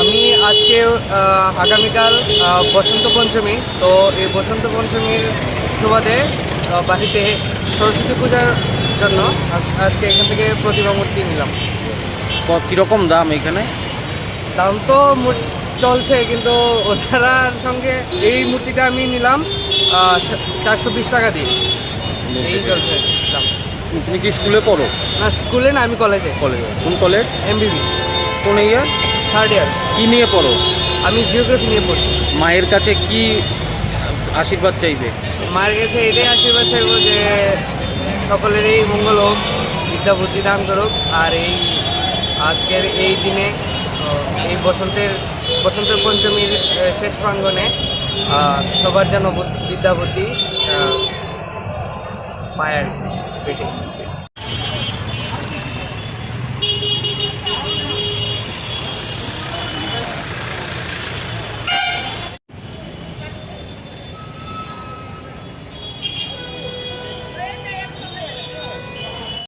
আমি আজকে আগামীকাল বসন্ত পঞ্চমী। তো এই বসন্ত পঞ্চমীর সুবাদে বাড়িতে সরস্বতী পূজার জন্য আজকে এখান থেকে প্রতিমা মূর্তি নিলাম। কীরকম দাম এখানে? দাম তো চলছে কিন্তু ওনার সঙ্গে এই মূর্তিটা আমি নিলাম চারশো বিশ টাকা দিয়ে। এই চলছে। দাম তুমি কি স্কুলে পড়ো? না স্কুলে না আমি কলেজে। কলেজে। কোন কলেজ? এমবিবি কোন ইয়ার থার্ড ইয়ার কি নিয়ে পড়ো? আমি জিওগ্রাফি নিয়ে পড়ছি। মায়ের কাছে কি আশীর্বাদ চাইবে? মায়ের কাছে এটাই আশীর্বাদ চাইব যে সকলেরই মঙ্গল হোক বিদ্যা বুদ্ধি দান করুক আর এই আজকের এই দিনে এই বসন্তের বসন্তের পঞ্চমীর শেষ প্রাঙ্গণে আহ, সবার যেন বিদ্যা বুদ্ধি কি, পেটে